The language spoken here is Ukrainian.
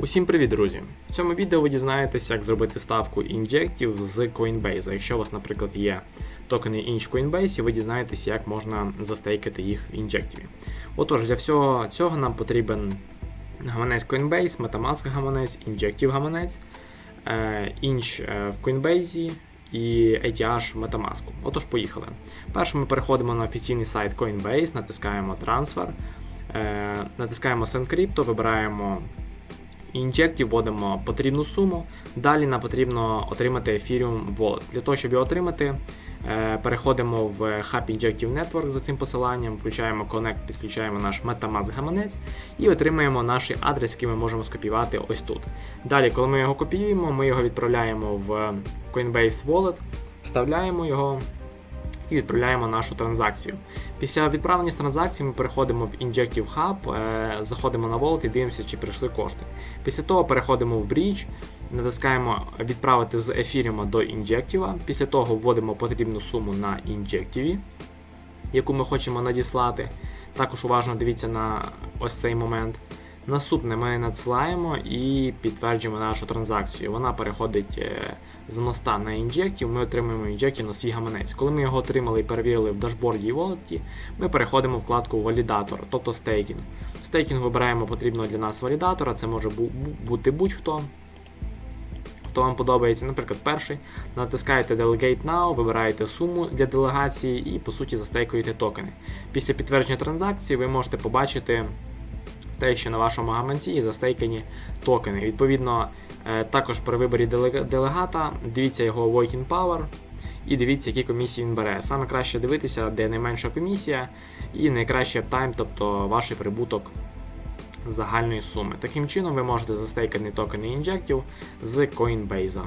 Усім привіт, друзі! В цьому відео ви дізнаєтесь, як зробити ставку інжектів з Coinbase. Якщо у вас, наприклад, є токени Inch Coinbase, ви дізнаєтесь, як можна застейкати їх в інжективі. Отож, для всього цього нам потрібен гаманець Coinbase, Metamask гаманець, Injective гаманець, е, Inch е, в Coinbase і ATH в Metamask. Отож, поїхали. Перше ми переходимо на офіційний сайт Coinbase, натискаємо Transfer, е, натискаємо Send Crypto, вибираємо інжекті, вводимо потрібну суму. Далі нам потрібно отримати Ethereum Wallet. Для того, щоб його отримати, е, переходимо в Hub Injective Network за цим посиланням, включаємо Connect, підключаємо наш Metamask гаманець і отримаємо наш адрес, який ми можемо скопіювати ось тут. Далі, коли ми його копіюємо, ми його відправляємо в Coinbase Wallet, вставляємо його. І відправляємо нашу транзакцію. Після відправлення з транзакції ми переходимо в Injective Hub, е, заходимо на Wallet і дивимося, чи прийшли кошти. Після того переходимо в Bridge, натискаємо відправити з ефіріума до Injective. Після того вводимо потрібну суму на Injective, яку ми хочемо надіслати. Також уважно дивіться на ось цей момент. Наступне ми надсилаємо і підтверджуємо нашу транзакцію. Вона переходить е, з моста на інжектів, ми отримуємо інжектів на свій гаманець. Коли ми його отримали і перевірили в дашборді і волоті, ми переходимо в вкладку Валідатор, тобто стейкінг. Стейкінг вибираємо потрібного для нас валідатора, це може бу- бу- бути будь-хто. Хто вам подобається, наприклад, перший, натискаєте Delegate Now, вибираєте суму для делегації і по суті застейкуєте токени. Після підтвердження транзакції ви можете побачити те, що на вашому гаманці є застейкані токени. Відповідно, е, також при виборі делегата дивіться його Voting Power і дивіться, які комісії він бере. Саме краще дивитися, де найменша комісія і найкраще тайм, тобто ваш прибуток загальної суми. Таким чином ви можете застейкати токени інжектів з Coinbase.